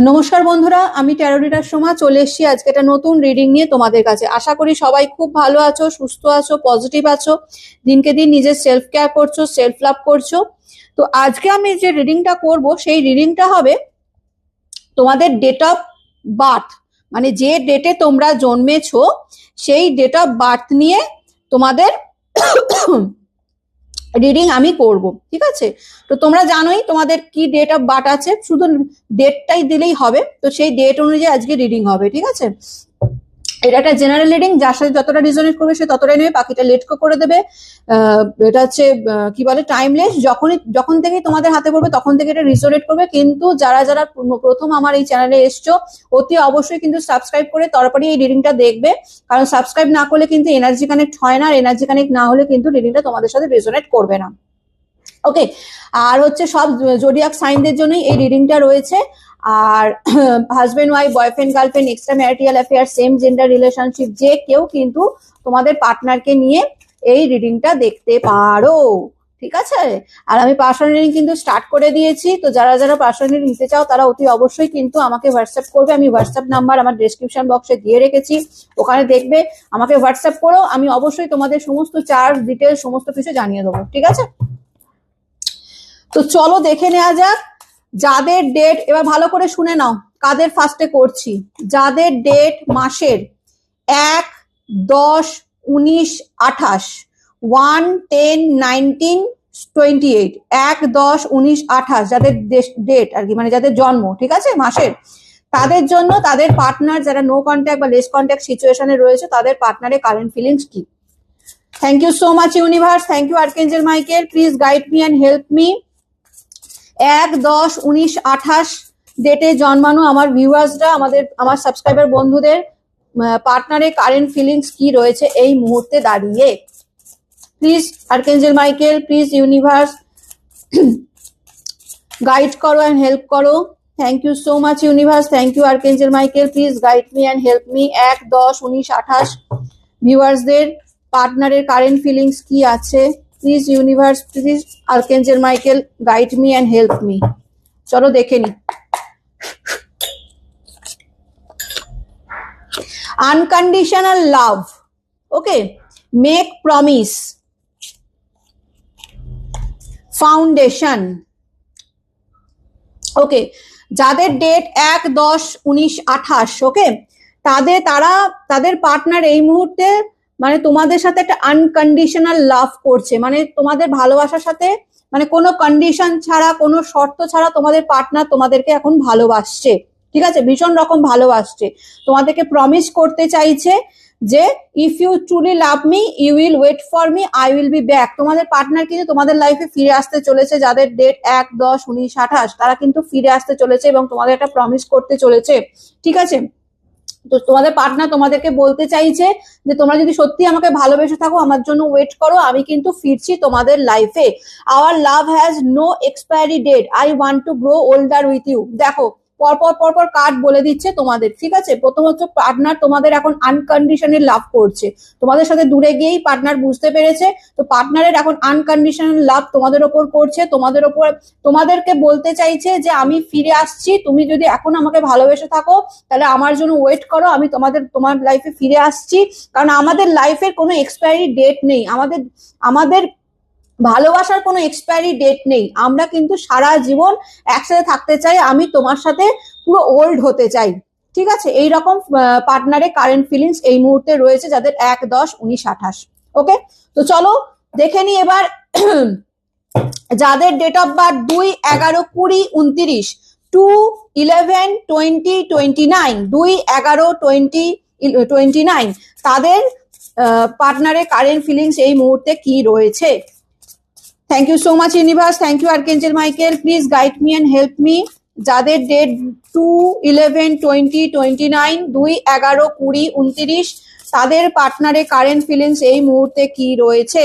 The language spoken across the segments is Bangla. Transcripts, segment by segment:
নমস্কার বন্ধুরা, আমি ট্যারোরিটার সোমা, চলে এসেছি আজকে একটা নতুন রিডিং নিয়ে তোমাদের কাছে। আশা করি সবাই খুব ভালো আছো, সুস্থ আছো পজিটিভ আছো, দিনকে দিন নিজের সেলফ কেয়ার করছ সেলফ লাভ করছ। তো আজকে আমি যে রিডিংটা করব, সেই রিডিংটা হবে তোমাদের ডেট অফ বার্থ মানে যে ডেটে তোমরা জন্মেছো, সেই ডেট অফ বার্থ নিয়ে তোমাদের রিডিং আমি করব, ঠিক আছে? তো তোমরা জানোই তোমাদের কি ডেট অফ বার্থ আছে, শুধু ডেটটাই দিলেই হবে, তো সেই ডেট অনুযায়ী আজকে রিডিং হবে, ঠিক আছে? এটা একটা জেনারেল রিডিং যার সাথে যতটা রিজনেট করবে সে ততটাই নেবে, বাকিটা লেট করে দেবে। এটা হচ্ছে কি বলে টাইমলেস যখনই, যখন থেকে তোমাদের হাতে পড়বে, তখন থেকে এটা রিজনেট করবে। কিন্তু যারা যারা প্রথম আমার এই চ্যানেলে এসছো, অতি অবশ্যই কিন্তু সাবস্ক্রাইব করে তারপরে এই রিডিংটা দেখবে। কারণ সাবস্ক্রাইব না করলে কিন্তু এনার্জি কানেক্ট হয় না, আর এনার্জি কানেক্ট না হলে কিন্তু রিডিংটা তোমাদের সাথে রেজোনেট করবে না। ওকে আর হচ্ছে সব জোডিয়াক সাইনদের জন্যই এই রিডিংটা রয়েছে। আর husband wife boyfriend girlfriend extra marital affair same gender relationship যে কেউ কিন্তু তোমাদের পার্টনারকে নিয়ে এই রিডিংটা দেখতে পারো। ঠিক আছে? আর আমি পার্সোনাল রিডিং কিন্তু স্টার্ট করে দিয়েছি। তো যারা যারা পার্সোনাল রিডিং নিতে চাও, তারা অতি অবশ্যই কিন্তু আমাকে হোয়াটসঅ্যাপ করবে। আমি হোয়াটসঅ্যাপ নাম্বার আমার ডেসক্রিপশন বক্সে দিয়ে রেখেছি। ওখানে দেখবে, আমাকে হোয়াটসঅ্যাপ করো। আমি অবশ্যই তোমাদের সমস্ত চার্জ ডিটেলস সমস্ত কিছু জানিয়ে দেবো। ঠিক আছে? তো চলো দেখে নেওয়া যাক। যাদের ডেট এবার ভালো করে শুনে নাও, কাদের ফার্স্টে করছি? যাদের ডেট মাসের এক, দশ, উনিশ, আঠাশ one ten nineteen twenty eight এক, দশ, উনিশ, আঠাশ, যাদের ডেট আর কি মানে যাদের জন্ম, ঠিক আছে, মাসের, তাদের জন্য তাদের পার্টনার যারা নো কন্ট্যাক্ট বা লেস কন্ট্যাক্ট সিচুয়েশনে রয়েছে, তাদের পার্টনারের কারেন্ট ফিলিংস কি? Thank you so much universe thank you archangel Michael please guide me and help me এক দশ উনিশ আঠাশ ডেটে জন্মানো আমার ভিউয়ার্সরা আমাদের, আমার সাবস্ক্রাইবার বন্ধুদের পার্টনারের কারেন্ট ফিলিংস কি রয়েছে এই মুহূর্তে দাঁড়িয়ে। Please archangel Michael please universe guide করো অ্যান্ড হেল্প করো। Thank you so much universe thank you archangel Michael please guide me and help me এক দশ উনিশ আঠাশ ভিউয়ার্সদের পার্টনারের কারেন্ট ফিলিংস কি আছে? Please universe please archangel Michael guide me and help me চলো দেখে নি। Unconditional love okay make promise foundation okay যাদের ডেট এক দশ উনিশ আঠাশ ওকে তাদের তারা, তাদের পার্টনার এই মুহূর্তে মানে তোমাদের সাথে একটা আনকন্ডিশনাল লাভ করছে। মানে তোমাদের ভালোবাসার সাথে মানে কোনো কন্ডিশন ছাড়া, কোনো শর্ত ছাড়া তোমাদের পার্টনার তোমাদেরকে এখন ভালোবাসছে। ঠিক আছে? ভীষণ রকম ভালোবাসছে। তোমাদেরকে প্রমিস করতে চাইছে যে if you truly love me you will wait for me I will be back তোমাদের পার্টনার কিন্তু তোমাদের লাইফে ফিরে আসতে চলেছে। যাদের ডেট এক, দশ, উনিশ, আঠাশ, তারা কিন্তু ফিরে আসতে চলেছে এবং তোমাদের একটা প্রমিস করতে চলেছে। ঠিক আছে? তো তোমাদের পার্টনার তোমাদেরকে বলতে চাইছে যে, তোমরা যদি সত্যি আমাকে ভালোবেসে থাকো, আমার জন্য ওয়েট করো, আমি কিন্তু ফিরছি তোমাদের লাইফে our love has no expiry date I want to grow older with you দেখো পরপর পরপর কার্ড বলে দিচ্ছে তোমাদের, ঠিক আছে? প্রথম হচ্ছে পার্টনার তোমাদের এখন আনকন্ডিশনাল লাভ করছে। তোমাদের সাথে দূরে গিয়েই পার্টনার বুঝতে পেরেছে। তো পার্টনারের এখন আনকন্ডিশনাল লাভ তোমাদের ওপর করছে। তোমাদের ওপর, তোমাদেরকে বলতে চাইছে যে আমি ফিরে আসছি, তুমি যদি এখন আমাকে ভালোবেসে থাকো, তাহলে আমার জন্য ওয়েট করো, আমি তোমাদের, তোমার লাইফে ফিরে আসছি। কারণ আমাদের লাইফের কোনো এক্সপায়ারি ডেট নেই। আমাদের আমাদের ভালোবাসার কোনো এক্সপায়ারি ডেট নেই। আমরা কিন্তু সারা জীবন একসাথে থাকতে চাই, আমি তোমার সাথে পুরো ওল্ড হতে চাই। ঠিক আছে? এই রকম পার্টনারে কারেন্ট ফিলিংস এই মুহূর্তে রয়েছে যাদের এক, দশ, উনিশ, আঠাশ। ওকে তো চলো, দেখে নি এবার, যাদের ডেট অফ বার্থ দুই, এগারো, কুড়ি, উনত্রিশ two eleven twenty twenty nine দুই, এগারো টোয়েন্টি টোয়েন্টি নাইন তাদের পার্টনারের কারেন্ট ফিলিংস এই মুহূর্তে কি রয়েছে? Thank you so much universe thank you archangel Michael please guide me and help me যাদের date two eleven twenty twenty nine দুই এগারো কুড়ি উনত্রিশ, তাদের পার্টনারে কারেন্ট ফিলিংস এই মুহূর্তে কি রয়েছে?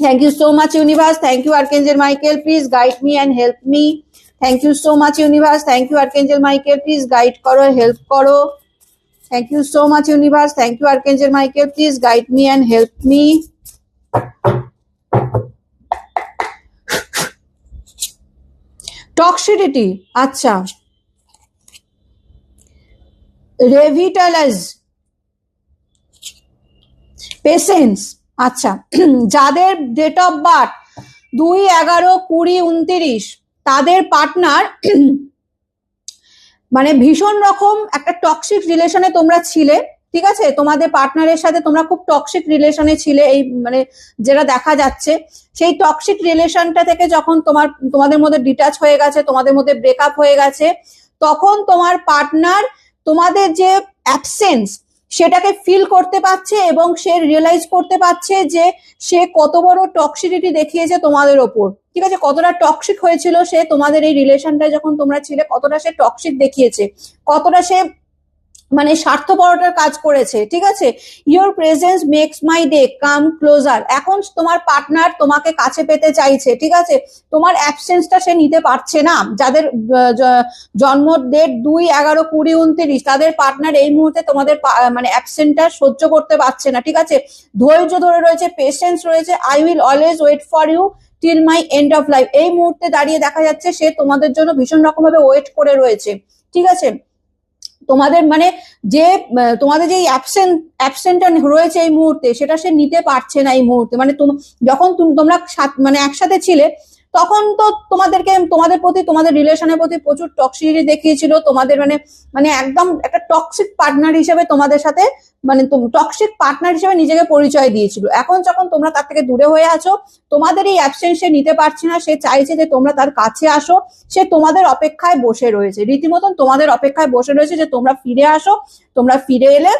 Thank you so much universe thank you archangel Michael please guide me and help me thank you so much universe thank you archangel Michael please guide করো হেল্প করো thank you so much universe thank you archangel Michael please guide me and help me toxicity আচ্ছা। রেভিটালাইজ। পেশেন্স আচ্ছা। যাদের ডেট অফ বার্থ দুই এগারো কুড়ি উনতিরিশ, তাদের পার্টনার মানে ভীষণ রকম একটা টক্সিক রিলেশনে তোমরা ছিলে। ঠিক আছে? তোমাদের পার্টনারের সাথে তোমরা খুব টক্সিক রিলেশনে ছিলে এই মানে যেটা দেখা যাচ্ছে। সেই টক্সিক রিলেশনটা থেকে যখন তোমার, তোমাদের মধ্যে ডিটাচ হয়ে গেছে, তোমাদের মধ্যে ব্রেকআপ হয়ে গেছে, তখন তোমার পার্টনার তোমাদের যে অ্যাবসেন্স সেটাকে ফিল করতে পারছে এবং সে রিয়েলাইজ করতে পারছে যে সে কত বড় টক্সিসিটি দেখিয়েছে তোমাদের ওপর। ঠিক আছে? কতটা টক্সিক হয়েছিল সে তোমাদের এই রিলেশনটা যখন তোমরা ছিলে, কতটা সে টক্সিক দেখিয়েছে, কতটা সে মানে স্বার্থপরতার কাজ করেছে, ঠিক আছে? Your presence makes my day come closer এখন তোমার পার্টনার তোমাকে কাছে পেতে চাইছে, ঠিক আছে? তোমার অ্যাবসেন্সটা সে নিতে পারছে না। যাদের জন্ম ডেট দুই এগারো কুড়ি উনত্রিশ, তাদের পার্টনার এই মুহূর্তে তোমাদের মানে অ্যাবসেন্টটা সহ্য করতে পারছে না, ঠিক আছে? ধৈর্য ধরে রয়েছে পেশেন্স রয়েছে I will always wait for you till my end of life এই মুহূর্তে দাঁড়িয়ে দেখা যাচ্ছে, সে তোমাদের জন্য ভীষণ রকম ভাবে ওয়েট করে রয়েছে, ঠিক আছে? তোমাদের মানে যে তোমাদের যে অ্যাবসেন্ট অ্যাবসেন্টটা রয়েছে এই মুহূর্তে, সেটা সে নিতে পারছে না এই মুহূর্তে। মানে যখন তুম- তোমরা মানে একসাথে ছিলে তখন তো তোমাদেরকে, তোমাদের প্রতি, তোমাদের রিলেশনের প্রতি প্রচুর টক্সিসিটি দেখিয়েছিল। তোমাদের মানে মানে একদম একটা টক্সিক পার্টনার হিসেবে তোমাদের সাথে মানে টক্সিক পার্টনার হিসেবে নিজেকে পরিচয় দিয়েছিল। এখন যখন তোমরা তার থেকে দূরে হয়ে আছো, তোমাদের এই অ্যাবসেন্স সে নিতে পারছে না। সে চাইছে যে তোমরা তার কাছে আসো। সে তোমাদের অপেক্ষায় বসে রয়েছে। রীতিমতন তোমাদের অপেক্ষায় বসে রয়েছে যে তোমরা ফিরে আসো, তোমরা ফিরে এলে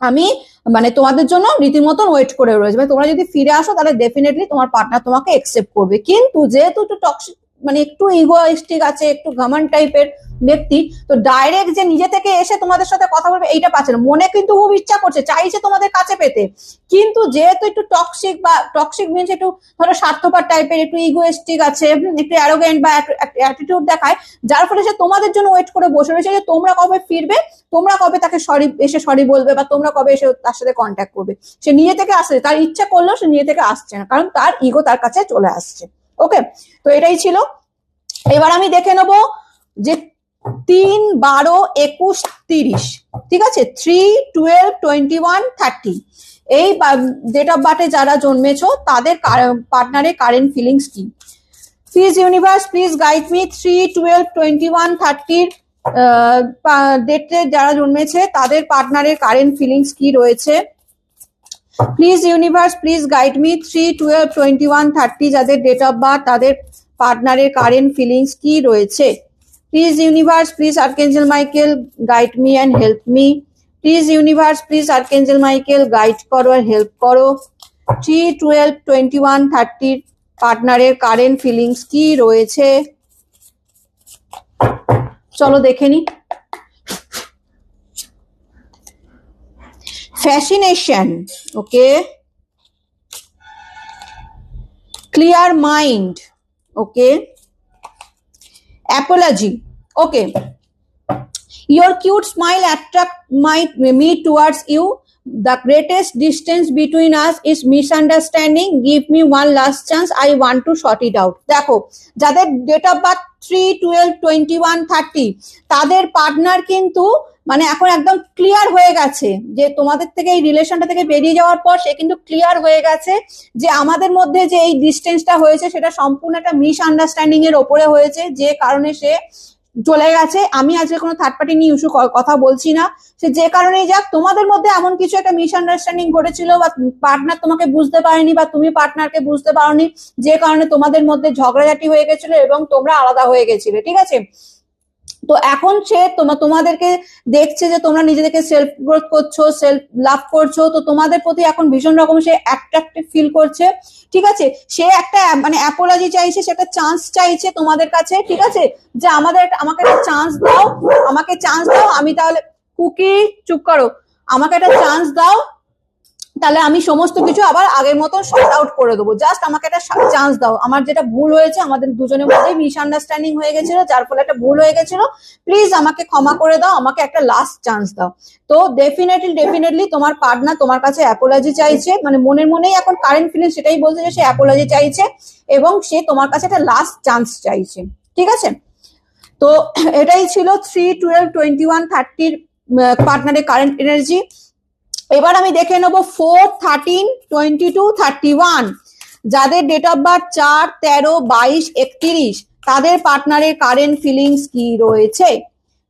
আমি মানে তোমাদের জন্য রীতিমতন ওয়েট করে রয়েছে। মানে তোমরা যদি ফিরে আসো, তাহলে ডেফিনেটলি তোমার পার্টনার তোমাকে একসেপ্ট করবে। কিন্তু যেহেতু একটু টক্সিক মানে একটু ইগোইস্টিক আছে, একটু ঘামান টাইপের ব্যক্তি, তো ডাইরেক্ট যে নিজে থেকে এসে তোমাদের সাথে কথা বলবে, এইটা পাচ্ছে না। মনে কিন্তু খুব ইচ্ছা করছে, চাইছে তোমাদের কাছে পেতে। কিন্তু যেহেতু একটু টক্সিক বা টক্সিক মিনস একটু ধরো স্বার্থপর টাইপের একটু ইগোয়েস্টিক আছে একটু অ্যারোগেন্ট বা অ্যাটিটিউড দেখায়, যার ফলে সে তোমাদের জন্য ওয়েট করে বসে রয়েছে যে তোমরা কবে ফিরবে, তোমরা কবে তাকে সরি, এসে সরি বলবে বা তোমরা কবে এসে তার সাথে কন্ট্যাক্ট করবে। সে নিজে থেকে আসছে তার ইচ্ছা করলেও সে নিজে থেকে আসছে না, কারণ তার ইগো তার কাছে চলে আসছে। ওকে তো এটাই ছিল। এবার আমি দেখে নেব যে তিন, বারো, একুশ, তিরিশ, ঠিক আছে? Three twelve twenty one thirty এই ডেট অফ বার্থে যারা জন্মেছ, তাদের পার্টনারের কারেন্ট ফিলিংস কি please universe please guide me three twelve twenty one থার্টির ডেটে যারা জন্মেছে, তাদের পার্টনারের কারেন্ট ফিলিংস কি রয়েছে। Please universe please guide me three twelve twenty one thirty যাদের ডেট অফ বার্থ তাদের পার্টনারের কারেন্ট ফিলিংস কি রয়েছে? Please universe please archangel Michael guide me and help me please universe please archangel Michael guide করো আর হেল্প করো. থ্রি টুয়েলভ টোয়েন্টি ওয়ান থার্টির পার্টনারের কারেন্ট ফিলিংস কি রয়েছে? চলো দেখে নি। Fascination okay clear mind okay apology okay your cute smile attract my me towards you the greatest distance between us is misunderstanding give me one last chance i want to sort it out দেখো যাদের date of birth three twelve twenty one thirty তাদের পার্টনার কিন্তু মানে এখন একদম ক্লিয়ার হয়ে গেছে যে তোমাদের থেকে এই রিলেশনটা থেকে বেরিয়ে যাওয়ার পর সে কিন্তু ক্লিয়ার হয়ে গেছে যে আমাদের মধ্যে যে এই ডিস্টেন্সটা হয়েছে সেটা সম্পূর্ণ একটা মিস আন্ডারস্ট্যান্ডিং এর ওপরে হয়েছে, যে কারণে সে চলে গেছে। আমি আজকে কোনো থার্ড পার্টি নিয়ে ইস্যু কথা বলছি না। সে যে কারণেই যাক, তোমাদের মধ্যে এমন কিছু একটা মিস আন্ডারস্ট্যান্ডিং ঘটেছিল বা পার্টনার তোমাকে বুঝতে পারেনি বা তুমি পার্টনারকে বুঝতে পারোনি, যে কারণে তোমাদের মধ্যে ঝগড়াঝাটি হয়ে গেছিল এবং তোমরা আলাদা হয়ে গেছিলে, ঠিক আছে? তো এখন সে তোমা, তোমাদেরকে দেখছে যে তোমরা নিজেদেরকে সেলফ গ্রোথ করছ সেলফ লাভ করছ, তো তোমাদের প্রতি এখন ভীষণ রকম সে অ্যাট্রাক্টিভ ফিল করছে, ঠিক আছে? সে একটা মানে অ্যাপোলজি চাইছে, সে একটা চান্স চাইছে তোমাদের কাছে, ঠিক আছে? যে আমাদের আমাকে একটা চান্স দাও, আমাকে চান্স দাও, আমি তাহলে, কুকি, চুপ করো, আমাকে একটা চান্স দাও তাহলে আমি সমস্ত কিছু আবার আগের মতন শর্ট আউট করে দেবো। জাস্ট আমাকে একটা চান্স দাও। আমার যেটা ভুল হয়েছে, আমাদের দুজনের মধ্যেই মিসআন্ডারস্ট্যান্ডিং হয়ে গেছিল, যার ফলে একটা ভুল হয়ে গেছিল। প্লিজ আমাকে ক্ষমা করে দাও, আমাকে একটা লাস্ট চান্স দাও। তো ডেফিনেটলি ডেফিনেটলি তোমার পার্টনার তোমার কাছে অ্যাপোলজি চাইছে। মানে মনের মনেই এখন কারেন্ট ফিলিং সেটাই বলছে যে সে অ্যাপোলজি চাইছে এবং সে তোমার কাছে একটা লাস্ট চান্স চাইছে। ঠিক আছে? তো এটাই ছিল থ্রি টুয়েলভ টোয়েন্টি ওয়ান থার্টির পার্টনারের কারেন্ট এনার্জি এবার আমি দেখে নেব four thirteen twenty two thirty one যাদের ডেট অফ বার্থ চার, তেরো, বাইশ, একত্রিশ, তাদের পার্টনারের কারেন্ট ফিলিংস কি রয়েছে?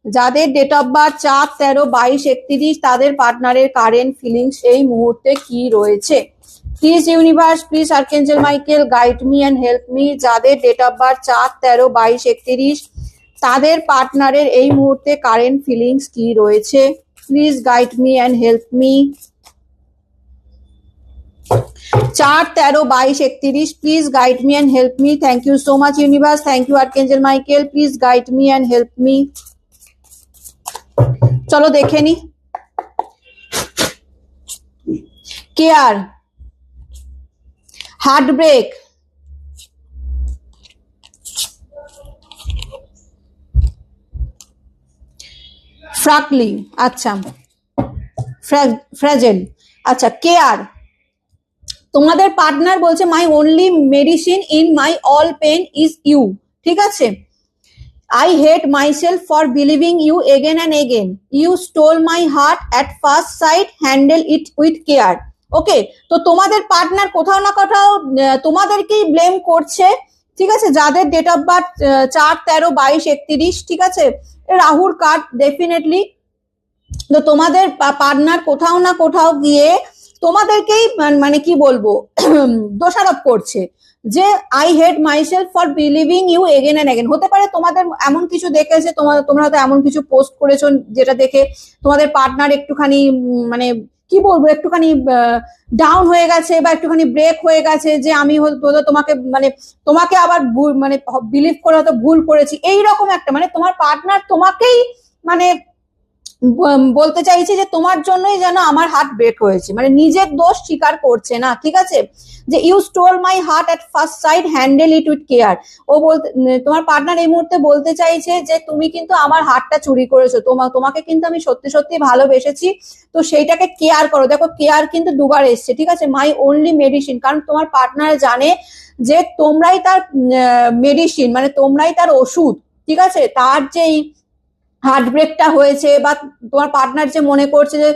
যাদের ডেট অফ বার্থ চার, তেরো, বাইশ, একত্রিশ, তাদের পার্টনারের কারেন্ট ফিলিংস এই মুহূর্তে কি রয়েছে? Please universe please archangel Michael guide me and help me যাদের ডেট অফ বার্থ চার, তেরো, বাইশ, একত্রিশ, তাদের পার্টনারের এই মুহূর্তে কারেন্ট ফিলিংস কি রয়েছে? Please guide me and help me চার, তেরো, বাইশ, একত্রিশ please guide me and help me thank you so much universe thank you archangel Michael please guide me and help me চলো দেখে নি। কেয়ার হার্ট ব্রেক ফ্রাকলি আচ্ছা। ফ্রাজেল আচ্ছা কেয়ার। তোমাদের পার্টনার বলছে my only medicine in my all pain is you ঠিক আছে? I hate my self for believing you again and again you stole my heart at first sight handle it with care okay তো তোমাদের পার্টনার কোথাও না কোথাও তোমাদেরকেই ব্লেম করছে ঠিক আছে? যাদের ডেট অফ বার্থ চার, তেরো, বাইশ, একত্রিশ, ঠিক আছে? রাহুর কার্ড ডেফিনেটলি তো তোমাদের পার্টনার কোথাও না কোথাও গিয়ে তোমাদেরকেই মানে কি বলব? দোষারোপ করছে যে I hate myself for believing you again and again হতে পারে তোমাদের এমন কিছু দেখেছে তোমার তোমরা হয়তো এমন কিছু পোস্ট করেছ যেটা দেখে তোমাদের পার্টনার একটুখানি মানে কি বলব, একটুখানি ডাউন হয়ে গেছে বা একটুখানি ব্রেক হয়ে গেছে যে আমি হয়তো তোমাকে মানে তোমাকে আবার মানে বিলিভ করে হয়তো ভুল করেছি। এই রকম একটা মানে তোমার পার্টনার তোমাকেই মানে বলতে চাইছি যে তোমার জন্যই যেন আমার হার্ট ব্রেক হয়েছে। মানে নিজের দোষ স্বীকার করছে না, ঠিক আছে? যে you stole my heart at first sight handle it with care ও বলতে তোমার পার্টনার এই মুহূর্তে বলতে চাইছে যে তুমি কিন্তু আমার হার্টটা চুরি করেছ। তোমা- তোমাকে কিন্তু আমি সত্যি সত্যি ভালোবেসেছি, তো সেইটাকে কেয়ার করো। দেখো কেয়ার কিন্তু দুবার এসছে, ঠিক আছে? মাই অনলি মেডিসিন কারণ তোমার পার্টনার জানে যে তোমরাই তার মেডিসিন মানে তোমরাই তার ওষুধ, ঠিক আছে? তার যেই হার্ট ব্রেকটা হয়েছে বা তোমার পার্টনার যে মনে করছে যে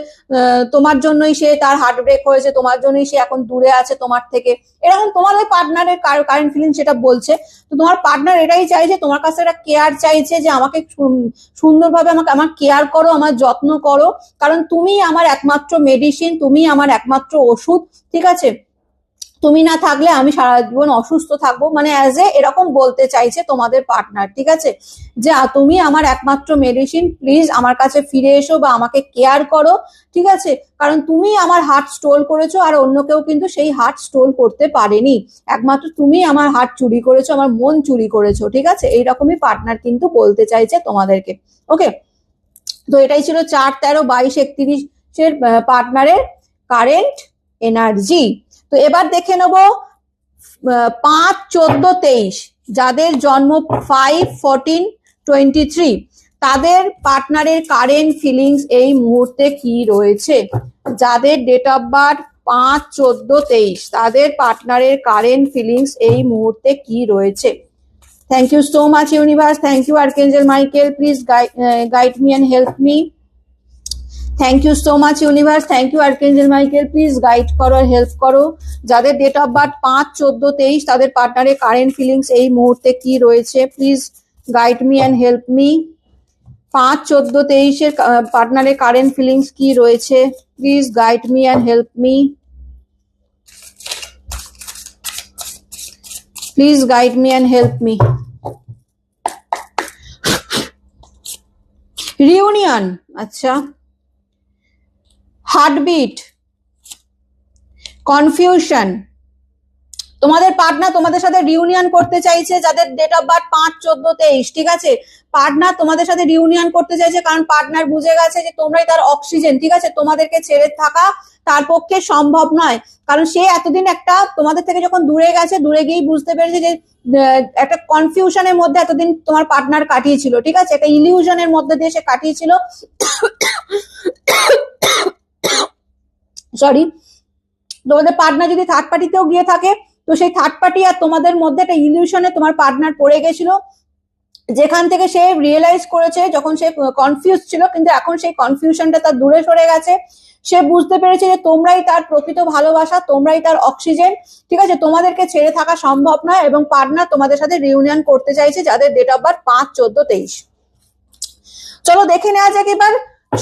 তোমার জন্যই সে তার হার্ট ব্রেক হয়েছে, তোমার জন্যই সে এখন দূরে আছে তোমার থেকে। এরকম তোমার ওই পার্টনারের কারেন্ট ফিলিং সেটা বলছে। তো তোমার পার্টনার এটাই চাইছে তোমার কাছে একটা কেয়ার চাইছে যে, আমাকে সুন- সুন্দরভাবে আমাকে, আমার কেয়ার করো, আমার যত্ন করো। কারণ তুমি আমার একমাত্র মেডিসিন তুমি আমার একমাত্র ওষুধ, ঠিক আছে? তুমি না থাকলে আমি সারা জীবন অসুস্থ থাকব। মানে অ্যাজ এ এরকম বলতে চাইছে তোমাদের পার্টনার ঠিক আছে? যে, তুমি আমার একমাত্র মেডিসিন প্লিজ আমার কাছে ফিরে এসো বা আমাকে কেয়ার করো, ঠিক আছে? কারণ তুমি আমার হার্ট স্টোল করেছ আর অন্য কেউ কিন্তু সেই হার্ট স্টোল করতে পারেনি। একমাত্র তুমি আমার হার্ট চুরি করেছ, আমার মন চুরি করেছ, ঠিক আছে? এইরকমই পার্টনার কিন্তু বলতে চাইছে তোমাদেরকে ওকে তো এটাই ছিল চার, তেরো, বাইশ, একত্রিশের পার্টনারের কারেন্ট এনার্জি তো এবার দেখে নেব পাঁচ, চোদ্দ, তেইশ, যাদের জন্ম ফাইভ ফোরটিন টোয়েন্টি থ্রি তাদের পার্টনারের কারেন্ট ফিলিংস এই মুহূর্তে কি রয়েছে? যাদের ডেট অফ বার্থ পাঁচ, চোদ্দ, তেইশ, তাদের পার্টনারের কারেন্ট ফিলিংস এই মুহূর্তে কি রয়েছে? Thank you so much universe thank you archangel Michael please guide me and help me thank you so much universe thank you archangel Michael please guide করো আর হেল্প করো। যাদের ডেট অফ বার্থ পাঁচ, চোদ্দ, তেইশ, তাদের পার্টনারের কারেন্ট ফিলিংস এই মুহূর্তে কি রয়েছে? Please guide me and help me পাঁচ, চোদ্দ, তেইশের পার্টনারের কারেন্ট ফিলিংস কি রয়েছে? Please guide me and help me please guide me and help me reunion আচ্ছা। হার্টবিট কনফিউশন তোমাদের পার্টনার তোমাদের সাথে রিউনিয়ন করতে চাইছে যাদের ডেট অফ বার্থ পাঁচ, চোদ্দ, তেইশ, ঠিক আছে? পার্টনার তোমাদের সাথে রিউনিয়ন করতে চাইছে কারণ পার্টনার বুঝে গেছে যে তোমরাই তার অক্সিজেন ঠিক আছে? তোমাদেরকে ছেড়ে থাকা তার পক্ষে সম্ভব নয়। কারণ সে এতদিন একটা তোমাদের থেকে যখন দূরে গেছে, দূরে গিয়েই বুঝতে পেরেছে যে একটা কনফিউশনের মধ্যে এতদিন তোমার পার্টনার কাটিয়েছিল, ঠিক আছে? একটা ইলিউশনের মধ্যে দিয়ে সে কাটিয়েছিল। সরি তোমাদের পার্টনার যদি থার্ড পার্টিতেও গিয়ে থাকে, তো সেই থার্ড পার্টি আর তোমাদের মধ্যে একটা ইলিউশনে তোমার পার্টনার পড়ে গেছিল। যেখান থেকে সে রিয়েলাইজ করেছে যখন সে কনফিউজ ছিল, কিন্তু এখন সেই কনফিউশনটা তার দূরে সরে গেছে। সে বুঝতে পেরেছে যে তোমরাই তার প্রকৃত ভালোবাসা, তোমরাই তার অক্সিজেন ঠিক আছে? তোমাদেরকে ছেড়ে থাকা সম্ভব নয় এবং পার্টনার তোমাদের সাথে রিউনিয়ন করতে চাইছে যাদের ডেট অফ বার্থ পাঁচ, চোদ্দ, তেইশ। চলো দেখে নেওয়া যাক এবার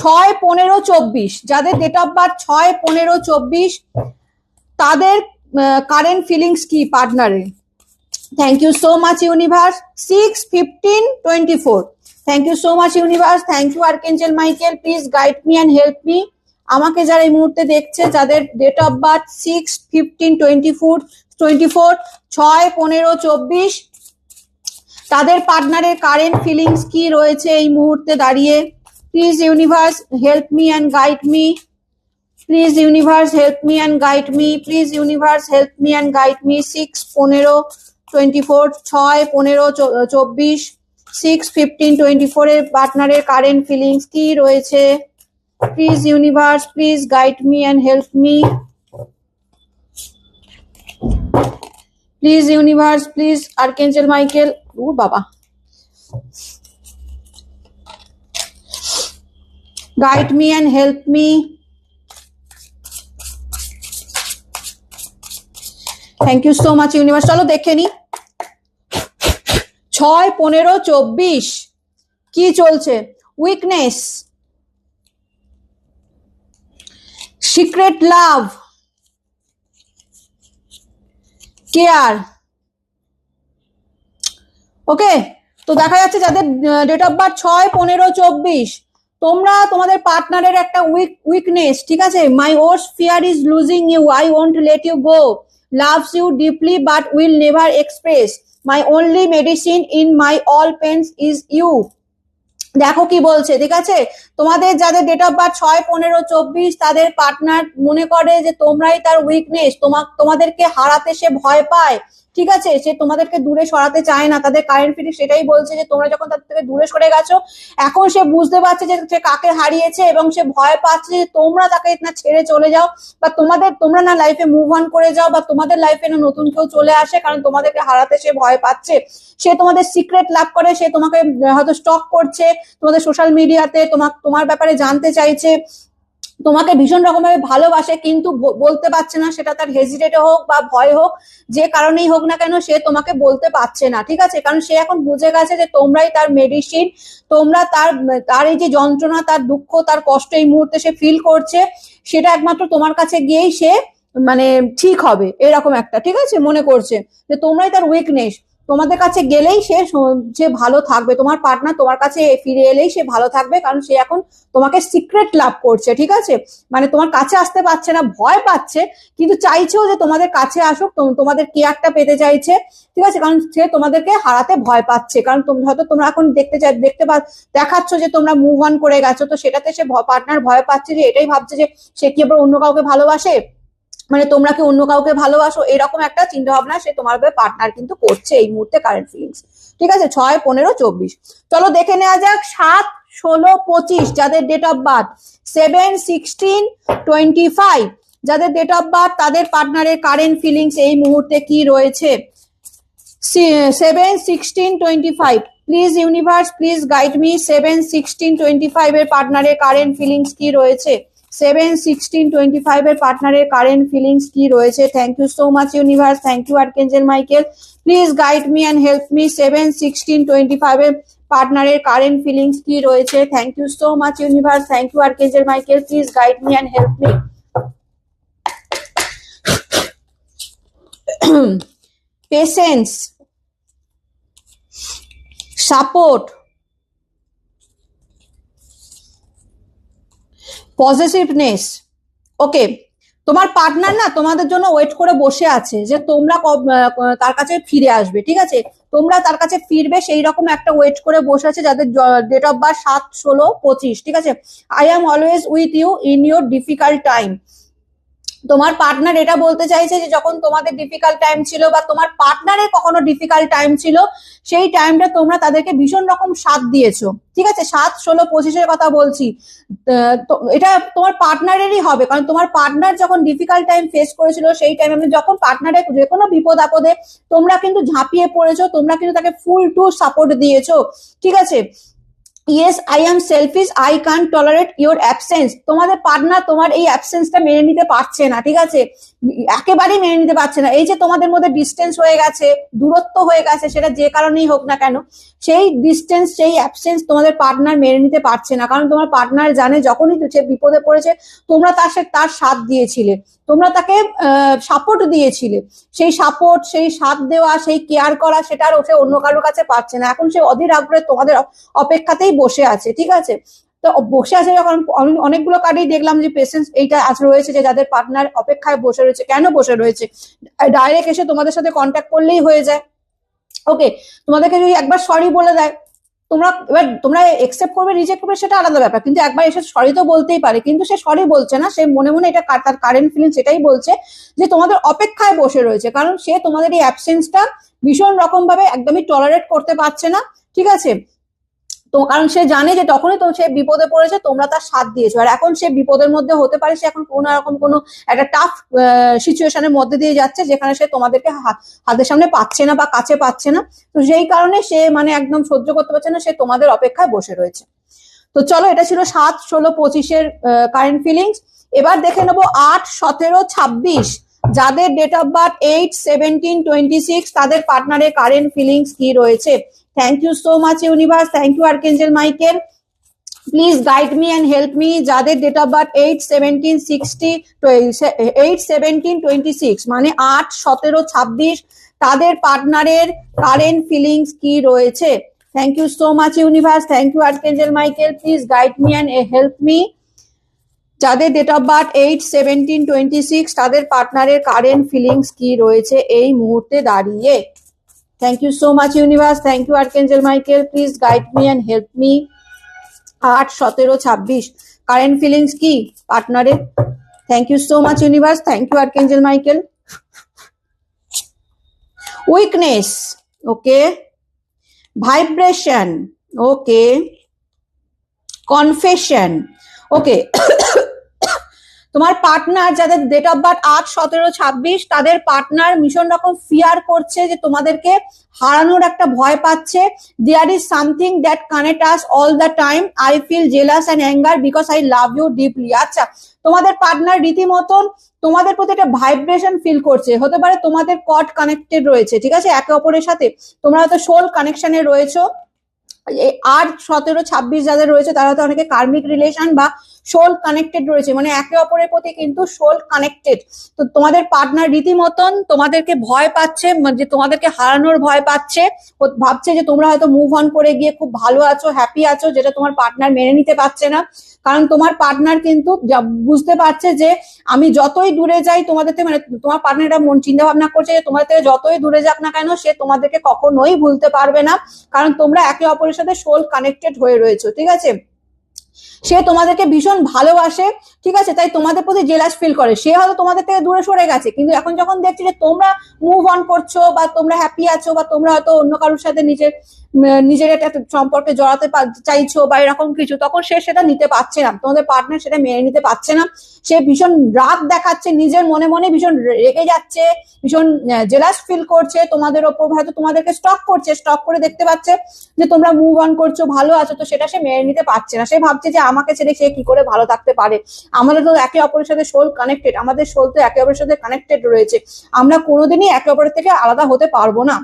ছয় পনেরো চব্বিশ, যাদের ডেট অফ বার্থ ছয় পনেরো চব্বিশ, তাদের কারেন্ট ফিলিংস কি পার্টনারের thank you so much universe six fifteen twenty four thank you so much universe thank you archangel Michael please guide me and help me আমাকে যারা এই মুহূর্তে দেখছে, যাদের date of birth six fifteen twenty four twenty four ছয় পনেরো চব্বিশ, তাদের পার্টনারের কারেন্ট ফিলিংস কি রয়েছে এই মুহূর্তে দাঁড়িয়ে? Please universe help me and guide me please universe help me and guide me please universe help me and guide me six পনেরো টোয়েন্টি ফোর ছয়, পনেরো চব্বিশ সিক্স ফিফটিন টোয়েন্টি ফোরের পার্টনারের কারেন্ট ফিলিংস কি রয়েছে? Please universe please guide me and help me please universe please archangel Michael ও বাবা। Guide me and help me thank you so much universe চলো দেখে নি। ছয়, পনেরো, চব্বিশ। কি চলছে? Weakness secret love care okay তো দেখা যাচ্ছে যাদের ডেট অফ বার্থ ছয়, পনেরো, চব্বিশ। তোমরা তোমাদের পার্টনারের একটা উইক উইকনেস ঠিক আছে? My worst fear is losing you I won't let you go loves you deeply but will never express my only medicine in my all pains is you দেখো কি বলছে, ঠিক আছে? তোমাদের যাদের ডেট অফ বার্থ ছয়, পনেরো, চব্বিশ, তাদের পার্টনার মনে করে যে তোমরাই তার উইকনেস তোমাদেরকে হারাতে সে ভয় পায়। ঠিক আছে, সে তোমাদেরকে দূরে সরাতে চায় না, তাদের কারেন্ট ফিলিং সেটাই বলছে যে তোমরা যখন তার থেকে দূরে সরে গেছো, এখন সে বুঝতে পারছে যে সে কাকে হারিয়েছে এবং সে ভয় পাচ্ছে যে তোমরা তাকে না ছেড়ে চলে যাও বা তোমাদের, তোমরা না লাইফে মুভ অন করে যাও বা তোমাদের লাইফে না নতুন কেউ চলে আসে কারণ তোমাদেরকে হারাতে সে ভয় পাচ্ছে। সে তোমাদের সিক্রেট লাভ করে, সে তোমাকে হয়তো স্টক করছে, তোমাদের সোশ্যাল মিডিয়াতে তোমার তোমার ব্যাপারে জানতে চাইছে। তোমাকে ভীষণ রকমভাবে ভালোবাসে, কিন্তু বলতে পারছে না, সেটা তার হেজিটেটে হোক বা ভয় হোক, যে কারণেই হোক না কেন সে তোমাকে বলতে পারছে না, ঠিক আছে? কারণ সে এখন বুঝে গেছে যে তোমরাই তার মেডিসিন তোমরা তার তার এই যে যন্ত্রণা, তার দুঃখ, তার কষ্ট এই মুহূর্তে সে ফিল করছে, সেটা একমাত্র তোমার কাছে গিয়েই সে মানে ঠিক হবে, এরকম একটা, ঠিক আছে? মনে করছে যে তোমরাই তার উইকনেস তোমাদের কাছে গেলেই সে সে ভালো থাকবে, তোমার পার্টনার তোমার কাছে ফিরে এলেই সে ভালো থাকবে, কারণ সে এখন তোমাকে সিক্রেট লাভ করছে, ঠিক আছে? মানে তোমার কাছে আসতে পারছে না, ভয় পাচ্ছে, কিন্তু চাইছেও যে তোমাদের কাছে আসুক তোমাদের কেয়ারটা পেতে চাইছে, ঠিক আছে? কারণ সে তোমাদেরকে হারাতে ভয় পাচ্ছে, কারণ হয়তো তোমরা এখন দেখতে চাই, দেখতে পা, দেখাচ্ছ যে তোমরা মুভ অন করে গেছো, তো সেটাতে সে পার্টনার ভয় পাচ্ছে যে, এটাই ভাবছে যে সে কি আবার অন্য কাউকে ভালোবাসে? মানে তোমরা কি অন্য কাউকে ভালোবাসো? এরকম একটা চিন্তা ভাবনা সে তোমার পার্টনার কিন্তু করছে এই মুহূর্তে কারেন্ট ফিলিংস ঠিক আছে? ছয়, পনেরো, চব্বিশ। চলো দেখে নেওয়া যাক, সাত, ষোলো, পঁচিশ, যাদের date of birth seven sixteen twenty five যাদের ডেট অফ বার্থ তাদের পার্টনারের কারেন্ট ফিলিংস এই মুহূর্তে কি রয়েছে? Seven sixteen twenty five please universe please guide me seven sixteen twenty five এর পার্টনারের কারেন্ট ফিলিংস কি রয়েছে? সেভেন সিক্সটিন টোয়েন্টি ফাইভ এর পার্টনারের কারেন্ট ফিলিংস কি রয়েছে? Thank you so much universe thank you archangel Michael please guide me and help me seven sixteen twenty five এর পার্টনারের কারেন্ট ফিলিংস কি রয়েছে? Thank you so much universe thank you archangel Michael please guide me and help me patience support positiveness okay তোমার পার্টনার না তোমাদের জন্য ওয়েট করে বসে আছে যে তোমরা তার কাছে ফিরে আসবে, ঠিক আছে? তোমরা তার কাছে ফিরবে সেই রকম একটা ওয়েট করে বসে আছে যাদের ডেট অফ বার্থ সাত, ষোলো, পঁচিশ, ঠিক আছে? I am always with you in your difficult time তোমার পার্টনার এটা বলতে চাইছে যে যখন তোমাদের ডিফিকাল্ট টাইম ছিল বা তোমার পার্টনারের কখনো ডিফিকাল্ট টাইম ছিল, সেই টাইমটা তোমরা তাদেরকে ভীষণ রকম সাথ দিয়েছ। ঠিক আছে? সাত, ষোলো, পঁচিশের কথা বলছি। এটা তোমার পার্টনারেরই হবে, কারণ তোমার পার্টনার যখন ডিফিকাল্ট টাইম ফেস করেছিল, সেই টাইমে যখন পার্টনারের যে কোনো বিপদ আপদে তোমরা কিন্তু ঝাঁপিয়ে পড়েছো, তোমরা কিন্তু তাকে ফুল টু সাপোর্ট দিয়েছ। ঠিক আছে? Yes I am selfish I can't tolerate your absence তোমাদের পার্টনার তোমার এই অ্যাবসেন্সটা মেনে নিতে পারছে না, ঠিক আছে? একেবারেই মেনে নিতে পারছে না। এই যে তোমাদের মধ্যে ডিস্টেন্স হয়ে গেছে, দূরত্ব হয়ে গেছে, সেটা যে কারণেই হোক না কেন, সেই ডিস্টেন্স সেই অ্যাবসেন্স তোমাদের পার্টনার মেনে নিতে পারছে না। কারণ তোমার পার্টনার জানে যখনই সে বিপদে পড়েছে, তোমরা তার সাথে তার সাথ দিয়েছিলে। তোমরা তাকে সাপোর্ট দিয়েছিলে। সেই সাপোর্ট সেই সাথ দেওয়া, সেই কেয়ার করা, সেটা আর সে অন্য কারোর কাছে পাচ্ছে না। এখন সে অধীর আগ্রহে তোমাদের অপেক্ষাতেই বসে আছে, ঠিক আছে? তো বসে আছে যখন অনেকগুলো কার্ডেই দেখলাম যে পেশেন্স এইটা আজ রয়েছে যে যাদের পার্টনার অপেক্ষায় বসে রয়েছে। কেন বসে রয়েছে? ডাইরেক্ট এসে তোমাদের সাথে কন্ট্যাক্ট করলেই হয়ে যায়। ওকে তোমাদেরকে যদি একবার সরি বলে দেয়, তোমরা এবার তোমরা একসেপ্ট করবে রিজেক্ট করবে, সেটা আলাদা ব্যাপার। কিন্তু একবার এসে সরি তো বলতেই পারে, কিন্তু সে সরি বলছে না। সে মনে মনে এটা তার কারেন্ট ফিলিং সেটাই বলছে যে তোমাদের অপেক্ষায় বসে রয়েছে। কারণ সে তোমাদের এই অ্যাবসেন্সটা ভীষণ রকম ভাবে একদমই টলারেট করতে পারছে না। ঠিক আছে? তো কারণ সে জানে যে তখনই তো সে বিপদে পড়েছে, তোমরা তার সাথ দিয়েছ। আর এখন সে বিপদের মধ্যে হতে পারে, সে এখন কোনো রকম কোনো একটা টাফ সিচুয়েশনের মধ্যে দিয়ে যাচ্ছে, যেখানে সে তোমাদেরকে হাতের সামনে পাচ্ছে না বা কাছে পাচ্ছে না। তো সেই কারণে সে মানে একদম সহ্য করতে পারছে না, সে তোমাদের অপেক্ষায় বসে রয়েছে। তো চলো, এটা ছিল সাত, ষোলো, পঁচিশের কারেন্ট ফিলিংস এবার দেখে নেব আট, সতেরো, ছাব্বিশ। যাদের date of birth eight seventeen twenty six তাদের পার্টনারের কারেন্ট ফিলিংস কি রয়েছে? Thank you so much universe thank you archangel Michael please guide me and help me যাদের date of birth eight seventeen sixty eight seventeen twenty six মানে আট, সতেরো, ছাব্বিশ। তাদের পার্টনারের কারেন্ট ফিলিংস কি রয়েছে? Thank you so much universe thank you archangel Michael please guide me and help me যাদের date of birth eight seventeen twenty six তাদের পার্টনারের কারেন্ট ফিলিংস কি রয়েছে? এই মুহূর্তে দাঁড়িয়ে। Thank you so much universe thank you archangel Michael please guide me and help me আট, সতেরো, ছাব্বিশ। কারেন্ট ফিলিংস কি? পার্টনারের thank you so much universe thank you archangel Michael weakness okay vibration okay confession okay তোমার পার্টনার যাদের ডেট অফ বার্থ আট, সতেরো, ছাব্বিশ, তাদের পার্টনার ভীষণ রকম ফিয়ার করছে যে তোমাদেরকে হারানোর একটা ভয় পাচ্ছে। There is something that connect us all the time I feel jealous and anger because I love you deeply আচ্ছা তোমাদের পার্টনার রীতিমতন তোমাদের প্রতি একটা ভাইব্রেশন ফিল করছে। হতে পারে তোমাদের কট কানেক্টেড রয়েছে, ঠিক আছে? একে অপরের সাথে তোমরা হয়তো সোল কানেকশনে রয়েছো। আট, সতেরো, ছাব্বিশ যাদের রয়েছে, তারা তো অনেকে কার্মিক রিলেশন বা সোল কানেক্টেড রয়েছে মানে একে অপরের প্রতি কিন্তু সোল কানেক্টেড তো তোমাদের পার্টনার রীতিমতন তোমাদেরকে ভয় পাচ্ছে মানে যে তোমাদেরকে হারানোর ভয় পাচ্ছে ভাবছে যে তোমরা হয়তো মুভ অন করে গিয়ে খুব ভালো আছো হ্যাপি আছো, যেটা তোমার পার্টনার মেনে নিতে পারছে না। কারণ তোমার পার্টনার কিন্তু বুঝতে পারছে যে আমি যতই দূরে যাই, তোমাদের থেকে মানে তোমার পার্টনার এটা মন চিন্তা ভাবনা করছে যে তোমাদের থেকে যতই দূরে যাক না কেন, সে তোমাদেরকে কখনোই ভুলতে পারবে না। কারণ তোমরা একে অপরের সাথে সোল কানেক্টেড হয়ে রয়েছো, ঠিক আছে? সে তোমাদেরকে ভীষণ ভালোবাসে, ঠিক আছে? তাই তোমাদের প্রতি জেলাস ফিল করে। সে হয়তো তোমাদের থেকে দূরে সরে গেছে, কিন্তু এখন যখন দেখছে যে তোমরা মুভ অন করছ বা তোমরা হ্যাপি আছো বা তোমরা হয়তো অন্য কারোর সাথে নিজের নিজের একটা সম্পর্কে জড়াতে চাইছো বা এরকম কিছু, তখন সে সেটা নিতে পারছে না। তোমাদের পার্টনার সেটা মেনে নিতে পারছে না। সে ভীষণ রাগ দেখাচ্ছে, নিজের মনে মনে ভীষণ রেগে যাচ্ছে, ভীষণ জেলাস ফিল করছে তোমাদের ওপর, হয়তো তোমাদেরকে স্টক করছে স্টক করে দেখতে পাচ্ছে যে তোমরা মুভ অন করছ, ভালো আছো, তো সেটা সে মেনে নিতে পারছে না। সে ভাবছে যে আমাকে ছেড়ে সে কি করে ভালো থাকতে পারে? আমাদের তো একে অপরের সাথে সোল কানেক্টেড আমাদের সোল তো একে অপরের সাথে কানেক্টেড রয়েছে। আমরা কোনোদিনই একে অপরের থেকে আলাদা হতে পারব না।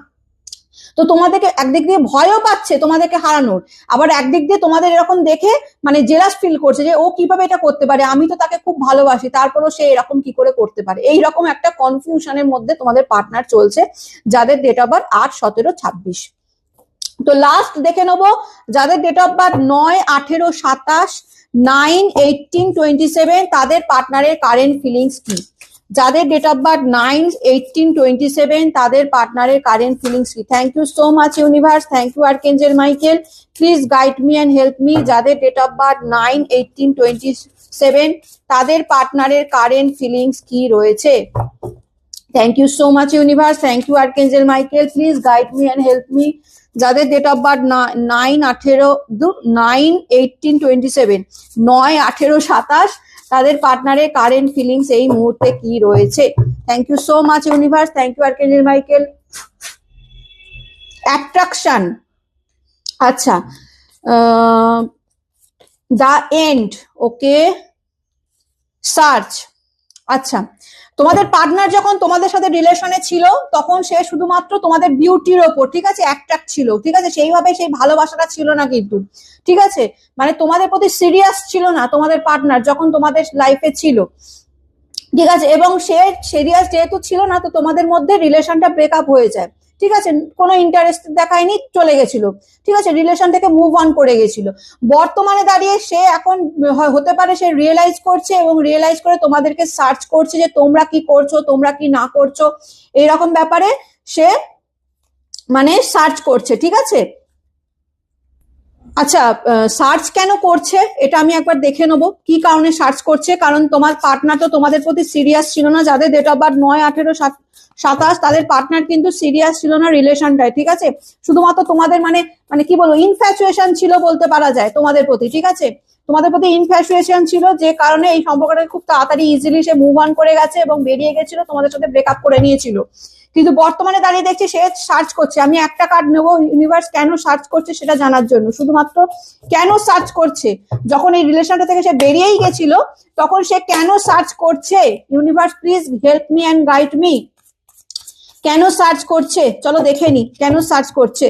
তো তোমাদেরকে একদিক দিয়ে ভয়ও পাচ্ছে তোমাদেরকে হারানোর। আবার একদিক দিয়ে তোমাদের এরকম দেখে মানে জেলাস ফিল করছে যে ও কীভাবে এটা করতে পারে, আমি তো তাকে খুব ভালোবাসি, তারপরও সে এরকম কি করে করতে পারে? এই রকম একটা কনফিউশনের মধ্যে তোমাদের পার্টনার চলছে, যাদের ডেট অফ বার্থ আট, সতেরো, ছাব্বিশ। তো লাস্ট দেখে নেব, যাদের ডেট অফ বার্থ নয়, আঠেরো, সাতাশ নাইন এইটিন টোয়েন্টি সেভেন তাদের পার্টনারের কারেন্ট ফিলিংস কি? যাদের date of birth nine eighteen twenty seven তাদের পার্টনারের কারেন্ট ফিলিংস কি thank you so much universe thank you archangel Michael please guide me and help me যাদের date of birth nine eighteen twenty seven তাদের পার্টনারের কারেন্ট ফিলিংস কি রয়েছে? Thank you so much universe thank you archangel Michael please guide me and help me যাদের ডেট অফ বার্থ নাইন আঠেরো নাইন এইটিন টোয়েন্টি সেভেন নয়, আঠেরো, সাতাশ তাদের পার্টনারের কারেন্ট ফিলিংস এই মুহূর্তে কি রয়েছে? Thank you so much universe thank you R archangel Michael attraction আচ্ছা দা এন্ড ওকে সার্চ আচ্ছা তোমাদের পার্টনার যখন তোমাদের সাথে রিলেশনে ছিল, তখন সে শুধুমাত্র তোমাদের বিউটির ওপর, ঠিক আছে? অ্যাট্রাক্ট ছিল, ঠিক আছে? সেইভাবে সেই ভালোবাসাটা ছিল না কিন্তু, ঠিক আছে? মানে তোমাদের প্রতি সিরিয়াস ছিল না তোমাদের পার্টনার যখন তোমাদের লাইফে ছিল, ঠিক আছে? এবং সে সিরিয়াস যেহেতু ছিল না, তো তোমাদের মধ্যে রিলেশনটা ব্রেকআপ হয়ে যায়। ঠিক আছে, কোনো ইন্টারেস্ট দেখায়নি, চলে গেছিল। ঠিক আছে রিলেশন থেকে মুভ অন করে গেছিল। বর্তমানে দাঁড়িয়ে সে এখন হতে পারে সে রিয়েলাইজ করছে এবং রিয়েলাইজ করে তোমাদেরকে সার্চ করছে যে তোমরা কি করছ, তোমরা কি না করছ। এরকম ব্যাপারে সে মানে সার্চ করছে, ঠিক আছে? আচ্ছা সার্চ কেন করছে? এটা আমি একবার দেখে নেব। কি কারণে সার্চ করছে? কারণ তোমার পার্টনার তো তোমাদের প্রতি সিরিয়াস ছিল না। যাদের ডেট অফ বার্থ নয়, আঠেরো, সাত- সাতাশ, তাদের পার্টনার কিন্তু সিরিয়াস ছিল না রিলেশনটায় ঠিক আছে? শুধুমাত্র তোমাদের মানে মানে কি বলব ইনফ্যাচুয়েশন ছিল বলতে পারা যায় তোমাদের প্রতি, ঠিক আছে? তোমাদের প্রতি ইনফ্যাচুয়েশন ছিল যে কারণে এই সম্পর্কটা খুব তাড়াতাড়ি ইজিলি সে মুভ অন করে গেছে এবং বেরিয়ে গেছিল, তোমাদের সাথে ব্রেকআপ করে নিয়েছিল। কিন্তু বর্তমানে দাঁড়িয়ে দেখছি সে সার্চ করছে। আমি একটা কার্ড নেব ইউনিভার্স কেন সার্চ করছে সেটা জানার জন্য। শুধুমাত্র কেন সার্চ করছে? যখন এই রিলেশনটা থেকে সে বেরিয়েই গেছিল, তখন সে কেন সার্চ করছে? Universe please help me and guide me কেন সার্চ করছে? চলো দেখে নি, কেন সার্চ করছে?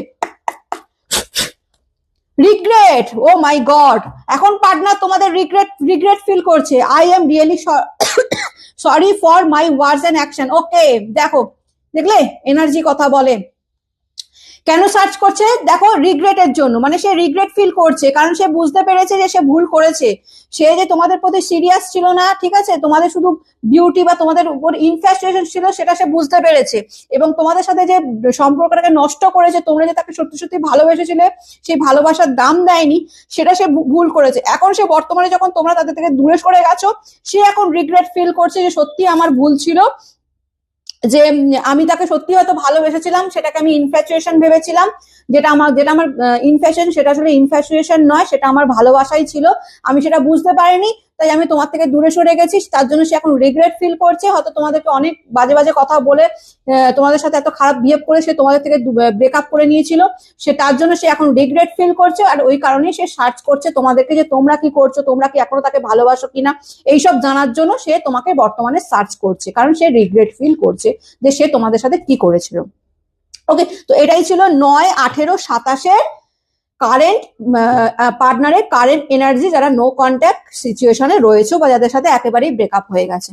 রিগ্রেট ও মাই গড এখন পার্টনার তোমাদের রিগ্রেট রিগ্রেট ফিল করছে। I am really sorry for my words and action okay দেখো দেখলে? এনার্জি কথা বলে। কেন সার্চ করছে? দেখো রিগ্রেটের জন্য। মানে সে রিগ্রেট ফিল করছে। কারণ সে বুঝতে পেরেছে যে সে ভুল করেছে। সে যে তোমাদের প্রতি সিরিয়াস ছিল না, ঠিক আছে? তোমাদের শুধু বিউটি বা তোমাদের উপর ইনফ্যাচুয়েশন ছিল, সেটা সে বুঝতে পেরেছে। এবং তোমাদের সাথে যে সম্পর্কটাকে নষ্ট করেছে, তোমরা যে তাকে সত্যি সত্যি ভালোবেসেছিলে সেই ভালোবাসার দাম দেয়নি, সেটা সে ভুল করেছে। এখন সে বর্তমানে যখন তোমরা তাদের থেকে দূরে সরে গেছো, সে এখন রিগ্রেট ফিল করছে যে সত্যি আমার ভুল ছিল। যে আমি তাকে সত্যি হয়তো ভালোবেসেছিলাম সেটাকে আমি ইনফ্যাচুয়েশন ভেবেছিলাম। যেটা আমার যেটা আমার ইনফ্যাশন সেটা আসলে ইনফ্যাচুয়েশন নয়, সেটা আমার ভালোবাসাই ছিল। আমি সেটা বুঝতে পারিনি, তাই আমি তোমার থেকে দূরে সরে গেছি। তার জন্য সে এখন রিগ্রেট ফিল করছে, হয়তো তোমাদেরকে অনেক বাজে বাজে কথা বলে তোমাদের সাথে এত খারাপ বিহেভ করে সে তোমাদের থেকে ব্রেকআপ করে নিয়েছিল। সে তার জন্য সে এখন রিগ্রেট ফিল করছে, আর ওই কারণেই সে সার্চ করছে তোমাদেরকে যে তোমরা কি করছ, তোমরা কি এখনও তাকে ভালোবাসো কিনা। এইসব জানার জন্য সে তোমাকে বর্তমানে সার্চ করছে, কারণ সে রিগ্রেট ফিল করছে যে সে তোমাদের সাথে কি করেছিল। ওকে তো এটাই ছিল নয়, আঠেরো, সাতাশের কারেন্ট পার্টনারের কারেন্ট এনার্জি যারা নো কন্ট্যাক্ট সিচুয়েশনে রয়েছে বা যাদের সাথে একেবারেই ব্রেকআপ হয়ে গেছে।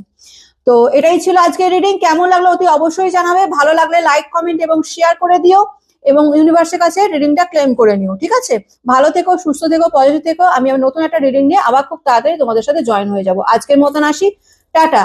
তো এটাই ছিল আজকের রিডিং কেমন লাগল অতি অবশ্যই জানাবে। ভালো লাগলে লাইক কমেন্ট এবং শেয়ার করে দিও এবং ইউনিভার্সের কাছে রিডিংটা ক্লেম করে নিও, ঠিক আছে? ভালো থেকো, সুস্থ থেকো পজিটিভ থেকো। আমি নতুন একটা রিডিং নিয়ে আবার খুব তাড়াতাড়ি তোমাদের সাথে জয়েন হয়ে যাব। আজকের মতন আসি। টাটা।